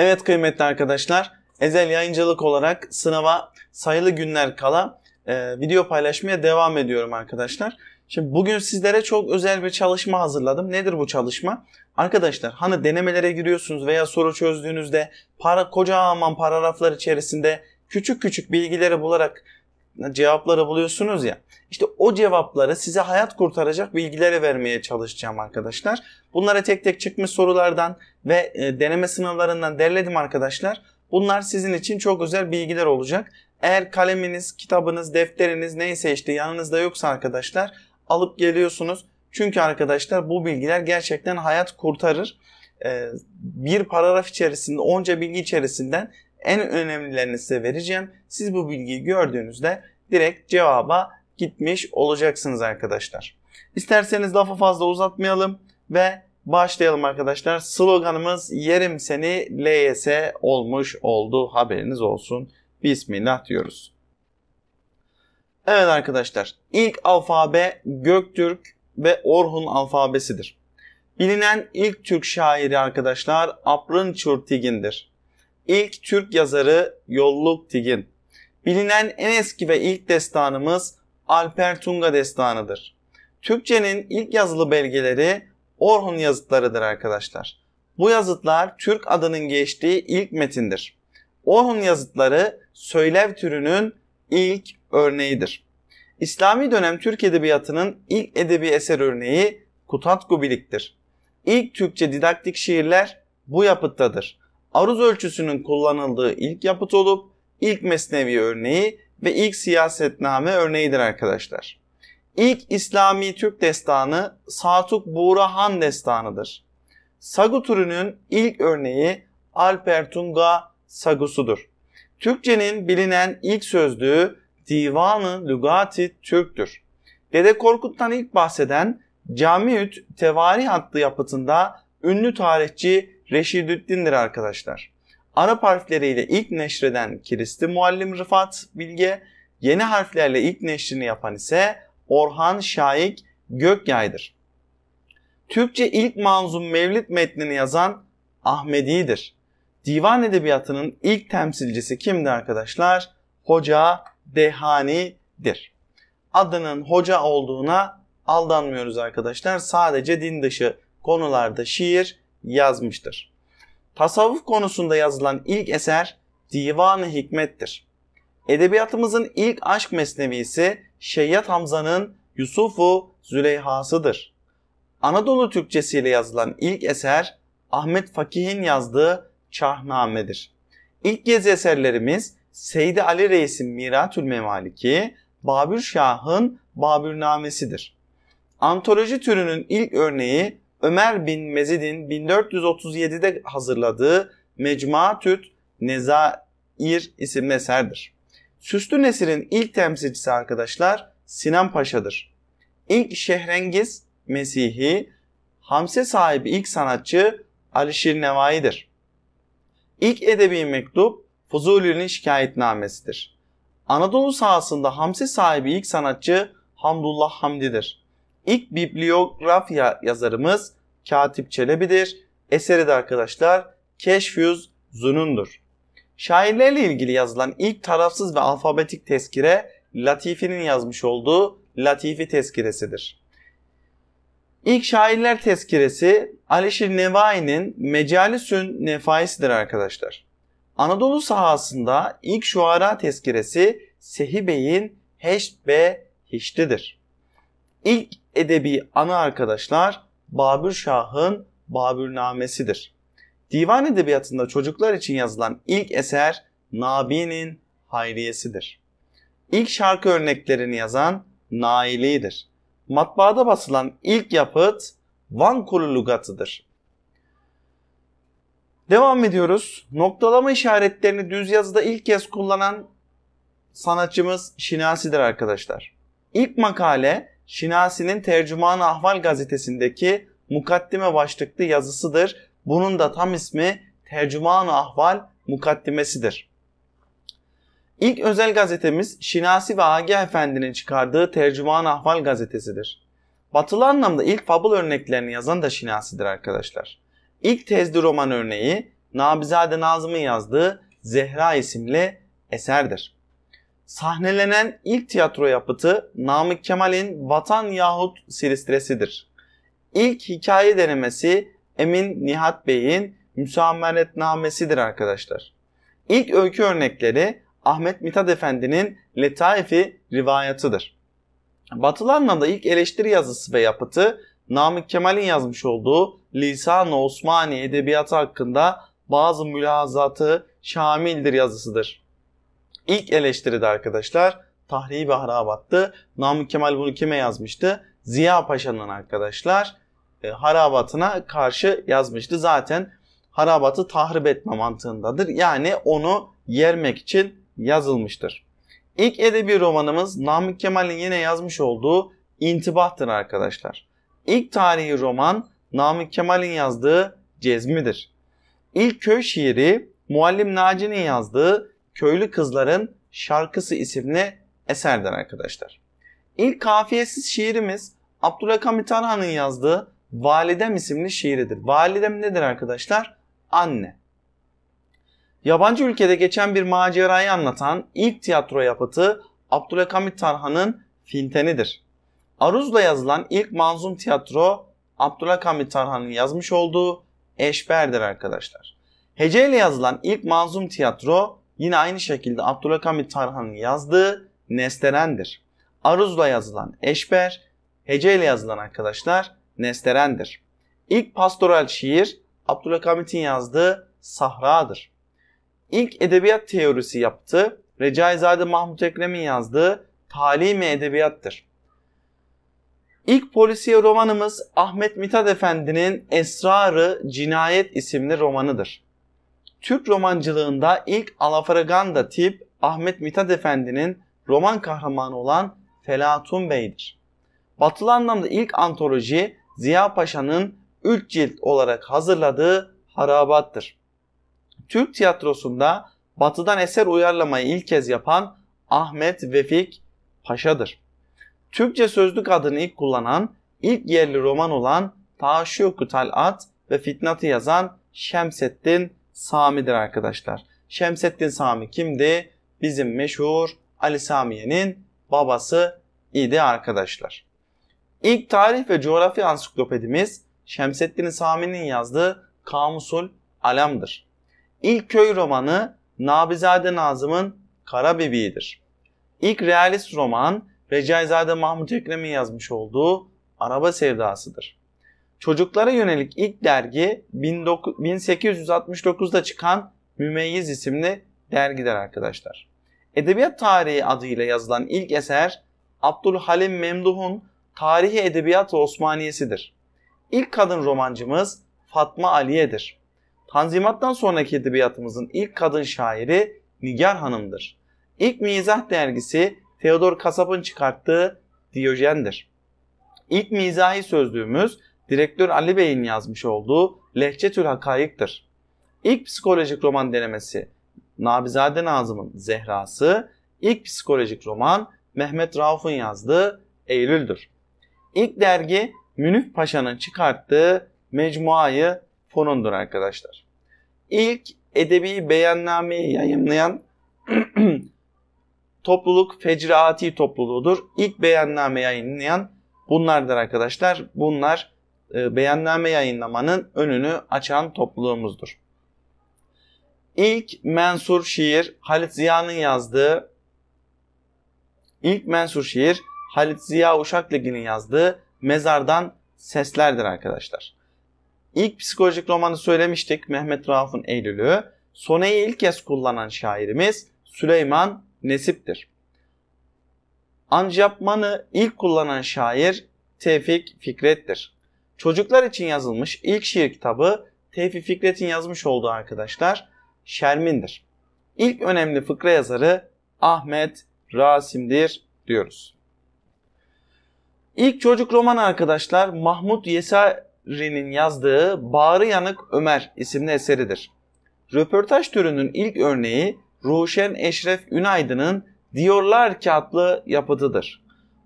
Evet kıymetli arkadaşlar, Ezel Yayıncılık olarak sınava sayılı günler kala e, video paylaşmaya devam ediyorum arkadaşlar. Şimdi bugün sizlere çok özel bir çalışma hazırladım. Nedir bu çalışma? Arkadaşlar hani denemelere giriyorsunuz veya soru çözdüğünüzde para kocaman paragraflar içerisinde küçük küçük bilgileri bularak cevapları buluyorsunuz ya. İşte o cevapları size hayat kurtaracak bilgileri vermeye çalışacağım arkadaşlar. Bunları tek tek çıkmış sorulardan ve e, deneme sınavlarından derledim arkadaşlar. Bunlar sizin için çok özel bilgiler olacak. Eğer kaleminiz, kitabınız, defteriniz neyse işte yanınızda yoksa arkadaşlar alıp geliyorsunuz. Çünkü arkadaşlar bu bilgiler gerçekten hayat kurtarır. Ee, bir paragraf içerisinde onca bilgi içerisinden en önemlilerini size vereceğim. Siz bu bilgiyi gördüğünüzde direkt cevaba gitmiş olacaksınız arkadaşlar. İsterseniz lafı fazla uzatmayalım ve başlayalım arkadaşlar. Sloganımız yerim seni LYS olmuş oldu haberiniz olsun. Bismillah diyoruz. Evet arkadaşlar ilk alfabe Göktürk ve Orhun alfabesidir. Bilinen ilk Türk şairi arkadaşlar Aprın Çurtigin'dir. İlk Türk yazarı Yolluk Tigin. Bilinen en eski ve ilk destanımız Alper Tunga destanıdır. Türkçenin ilk yazılı belgeleri Orhun yazıtlarıdır arkadaşlar. Bu yazıtlar Türk adının geçtiği ilk metindir. Orhun yazıtları söylev türünün ilk örneğidir. İslami dönem Türk edebiyatının ilk edebi eser örneği Kutat Gubilik'tir. İlk Türkçe didaktik şiirler bu yapıttadır. Aruz ölçüsünün kullanıldığı ilk yapıt olup ilk mesnevi örneği ve ilk siyasetname örneğidir arkadaşlar. İlk İslami Türk destanı Satuk Buğra destanıdır. Sagu türünün ilk örneği Alper Tunga Sagusu'dur. Türkçenin bilinen ilk sözlüğü Divanı Lügati Türk'tür. Dede Korkut'tan ilk bahseden Camiüt Tevarih adlı yapıtında ünlü tarihçi Reşidüddin'dir arkadaşlar. Arap harfleriyle ilk neşreden Kiristi Muallim Rıfat Bilge, yeni harflerle ilk neşrini yapan ise Orhan Şaik Gökyay'dır. Türkçe ilk manzum mevlid metnini yazan Ahmedi'dir. Divan edebiyatının ilk temsilcisi kimdi arkadaşlar? Hoca Dehani'dir. Adının hoca olduğuna aldanmıyoruz arkadaşlar. Sadece din dışı konularda şiir yazmıştır. Tasavvuf konusunda yazılan ilk eser Divan-ı Hikmet'tir. Edebiyatımızın ilk aşk mesnevisi Şeyyat Hamza'nın Yusufu Züleyha'sıdır. Anadolu Türkçesiyle yazılan ilk eser Ahmet Fakih'in yazdığı Çahname'dir. İlk gezi eserlerimiz Seydi Ali Reis'in Miratül Memaliki, Babür Şah'ın Babürnamesidir. Antoloji türünün ilk örneği Ömer bin Mezid'in 1437'de hazırladığı Mecmuatüt Nezair isimli eserdir. Süslü Nesir'in ilk temsilcisi arkadaşlar Sinan Paşa'dır. İlk Şehrengiz Mesihi, Hamse sahibi ilk sanatçı Alişir Nevai'dir. İlk edebi mektup Fuzuli'nin şikayetnamesidir. Anadolu sahasında Hamse sahibi ilk sanatçı Hamdullah Hamdi'dir. İlk bibliografya yazarımız Katip Çelebi'dir. Eseri de arkadaşlar Keşfüz Zunun'dur. Şairlerle ilgili yazılan ilk tarafsız ve alfabetik tezkire Latifi'nin yazmış olduğu Latifi tezkiresidir. İlk şairler tezkiresi Alişir Nevai'nin Mecalisün Nefaisi'dir arkadaşlar. Anadolu sahasında ilk şuara tezkiresi Sehi Bey'in Heşt ve Hişti'dir. İlk edebi anı arkadaşlar Babür Şah'ın Babürnamesidir. Divan edebiyatında çocuklar için yazılan ilk eser Nabi'nin Hayriyesidir. İlk şarkı örneklerini yazan Naili'dir. Matbaada basılan ilk yapıt Van Kulu Lugatı'dır. Devam ediyoruz. Noktalama işaretlerini düz yazıda ilk kez kullanan sanatçımız Şinasi'dir arkadaşlar. İlk makale Şinasi'nin Tercüman Ahval gazetesindeki mukaddime başlıklı yazısıdır. Bunun da tam ismi Tercüman Ahval mukaddimesidir. İlk özel gazetemiz Şinasi ve Agah Efendi'nin çıkardığı Tercüman Ahval gazetesidir. Batılı anlamda ilk fabul örneklerini yazan da Şinasi'dir arkadaşlar. İlk tezli roman örneği Nabizade Nazım'ın yazdığı Zehra isimli eserdir. Sahnelenen ilk tiyatro yapıtı Namık Kemal'in Vatan Yahut Silistres'idir. İlk hikaye denemesi Emin Nihat Bey'in Müsameretnamesidir arkadaşlar. İlk öykü örnekleri Ahmet Mithat Efendi'nin Letaifi rivayatıdır. Batılı anlamda ilk eleştiri yazısı ve yapıtı Namık Kemal'in yazmış olduğu Lisan-ı Osmani edebiyatı hakkında bazı mülazatı şamildir yazısıdır. İlk eleştiride arkadaşlar Tahribi Harabat'tı. Namık Kemal bunu kime yazmıştı? Ziya Paşa'nın arkadaşlar e, harabatına karşı yazmıştı. Zaten harabatı tahrip etme mantığındadır. Yani onu yermek için yazılmıştır. İlk edebi romanımız Namık Kemal'in yine yazmış olduğu İntibahtır arkadaşlar. İlk tarihi roman Namık Kemal'in yazdığı Cezmi'dir. İlk köy şiiri Muallim Naci'nin yazdığı Köylü Kızların Şarkısı isimli eserdir arkadaşlar. İlk kafiyesiz şiirimiz Abdülhamit Tarhan'ın yazdığı Validem isimli şiiridir. Validem nedir arkadaşlar? Anne. Yabancı ülkede geçen bir macerayı anlatan ilk tiyatro yapıtı Abdülhamit Tarhan'ın Finteni'dir. Aruz'la yazılan ilk manzum tiyatro Abdülhamit Tarhan'ın yazmış olduğu Eşber'dir arkadaşlar. Hece ile yazılan ilk manzum tiyatro yine aynı şekilde Abdülhamit Tarhan'ın yazdığı Nesteren'dir. Aruz'la yazılan Eşber, hece ile yazılan arkadaşlar Nesteren'dir. İlk pastoral şiir Abdülhamit'in yazdığı Sahra'dır. İlk edebiyat teorisi yaptı Recaizade Mahmut Ekrem'in yazdığı Talim-i Edebiyattır. İlk polisiye romanımız Ahmet Mithat Efendi'nin Esrarı Cinayet isimli romanıdır. Türk romancılığında ilk alafraganda tip Ahmet Mithat Efendi'nin roman kahramanı olan Felatun Bey'dir. Batılı anlamda ilk antoloji Ziya Paşa'nın 3 cilt olarak hazırladığı Harabat'tır. Türk tiyatrosunda batıdan eser uyarlamayı ilk kez yapan Ahmet Vefik Paşa'dır. Türkçe sözlük adını ilk kullanan, ilk yerli roman olan Taşuku Talat ve Fitnat'ı yazan Şemseddin Sami'dir arkadaşlar. Şemseddin Sami kimdi? Bizim meşhur Ali Samiye'nin babası idi arkadaşlar. İlk tarih ve coğrafya ansiklopedimiz Şemseddin Sami'nin yazdığı Kamusul Alam'dır. İlk köy romanı Nabizade Nazım'ın Karabebi'dir. İlk realist roman Recaizade Mahmut Ekrem'in yazmış olduğu Araba Sevdası'dır. Çocuklara yönelik ilk dergi 1869'da çıkan Mümeyyiz isimli dergidir arkadaşlar. Edebiyat tarihi adıyla yazılan ilk eser Abdülhalim Memduh'un Tarihi Edebiyat Osmaniyesidir. İlk kadın romancımız Fatma Aliye'dir. Tanzimattan sonraki edebiyatımızın ilk kadın şairi Nigar Hanım'dır. İlk mizah dergisi Theodor Kasap'ın çıkarttığı Diyojen'dir. İlk mizahi sözlüğümüz direktör Ali Bey'in yazmış olduğu Lehçetül Hakayık'tır. İlk psikolojik roman denemesi Nabizade Nazım'ın Zehra'sı, ilk psikolojik roman Mehmet Rauf'un yazdığı Eylül'dür. İlk dergi Münif Paşa'nın çıkarttığı Mecmuayı Fonundur arkadaşlar. İlk edebi beyannameyi yayınlayan topluluk Fecraati topluluğudur. İlk beyanname yayınlayan bunlardır arkadaşlar. Bunlar e, beyanname yayınlamanın önünü açan topluluğumuzdur. İlk mensur şiir Halit Ziya'nın yazdığı ilk mensur şiir Halit Ziya Uşak Ligi'nin yazdığı Mezardan Seslerdir arkadaşlar. İlk psikolojik romanı söylemiştik Mehmet Rauf'un Eylül'ü. Soneyi ilk kez kullanan şairimiz Süleyman Nesip'tir. Ancapmanı ilk kullanan şair Tevfik Fikret'tir. Çocuklar için yazılmış ilk şiir kitabı Tevfik Fikret'in yazmış olduğu arkadaşlar Şermin'dir. İlk önemli fıkra yazarı Ahmet Rasim'dir diyoruz. İlk çocuk roman arkadaşlar Mahmut Yesari'nin yazdığı Bağrı Yanık Ömer isimli eseridir. Röportaj türünün ilk örneği Ruşen Eşref Ünaydın'ın Diyorlar ki adlı yapıtıdır.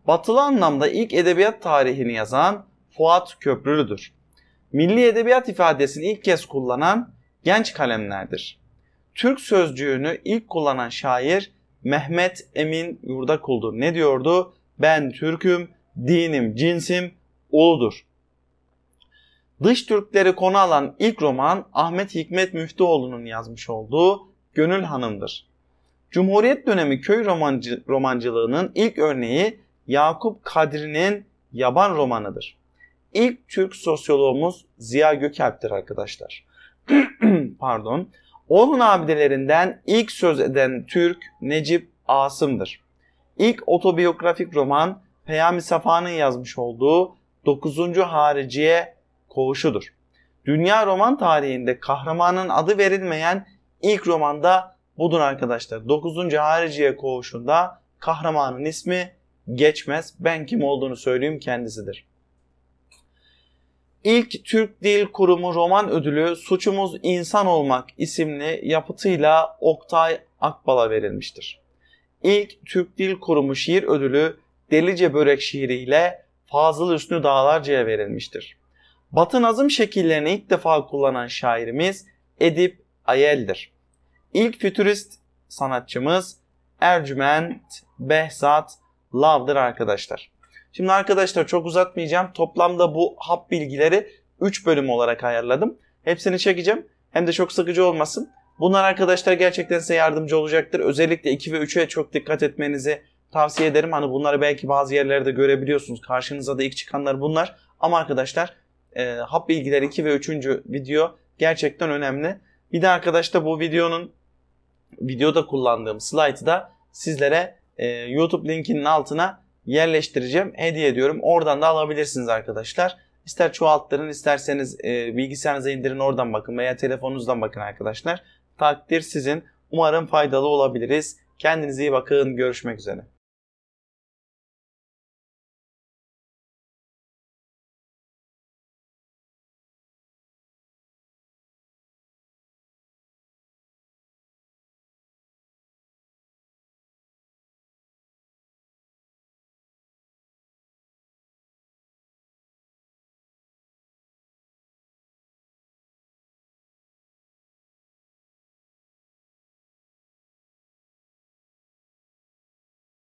Batılı anlamda ilk edebiyat tarihini yazan Fuat Köprülüdür. Milli edebiyat ifadesini ilk kez kullanan genç kalemlerdir. Türk sözcüğünü ilk kullanan şair Mehmet Emin Yurdakul'dur. Ne diyordu? Ben Türk'üm, dinim, cinsim, uludur. Dış Türkleri konu alan ilk roman Ahmet Hikmet Müftüoğlu'nun yazmış olduğu Gönül Hanım'dır. Cumhuriyet dönemi köy romancı, romancılığının ilk örneği Yakup Kadri'nin Yaban romanıdır. İlk Türk sosyoloğumuz Ziya Gökalp'tir arkadaşlar. Pardon. Onun abidelerinden ilk söz eden Türk Necip Asım'dır. İlk otobiyografik roman Peyami Safa'nın yazmış olduğu 9. Hariciye Koğuşu'dur. Dünya roman tarihinde kahramanın adı verilmeyen ilk romanda budur arkadaşlar. 9. Hariciye Koğuşu'nda kahramanın ismi geçmez. Ben kim olduğunu söyleyeyim kendisidir. İlk Türk Dil Kurumu roman ödülü Suçumuz İnsan Olmak isimli yapıtıyla Oktay Akbal'a verilmiştir. İlk Türk Dil Kurumu şiir ödülü Delice Börek şiiriyle Fazıl Üstü Dağlarca'ya verilmiştir. Batı nazım şekillerini ilk defa kullanan şairimiz Edip Ayel'dir. İlk fütürist sanatçımız Ercüment Behzat Lav'dır arkadaşlar. Şimdi arkadaşlar çok uzatmayacağım. Toplamda bu hap bilgileri 3 bölüm olarak ayarladım. Hepsini çekeceğim. Hem de çok sıkıcı olmasın. Bunlar arkadaşlar gerçekten size yardımcı olacaktır. Özellikle 2 ve 3'e çok dikkat etmenizi tavsiye ederim. Hani bunları belki bazı yerlerde görebiliyorsunuz. Karşınıza da ilk çıkanlar bunlar. Ama arkadaşlar e, hap bilgileri 2 ve 3. video gerçekten önemli. Bir de arkadaşlar bu videonun videoda kullandığım slaytı da sizlere e, YouTube linkinin altına yerleştireceğim. Hediye ediyorum. Oradan da alabilirsiniz arkadaşlar. İster çoğalttırın isterseniz e, bilgisayarınıza indirin oradan bakın veya telefonunuzdan bakın arkadaşlar. Takdir sizin. Umarım faydalı olabiliriz. Kendinize iyi bakın. Görüşmek üzere.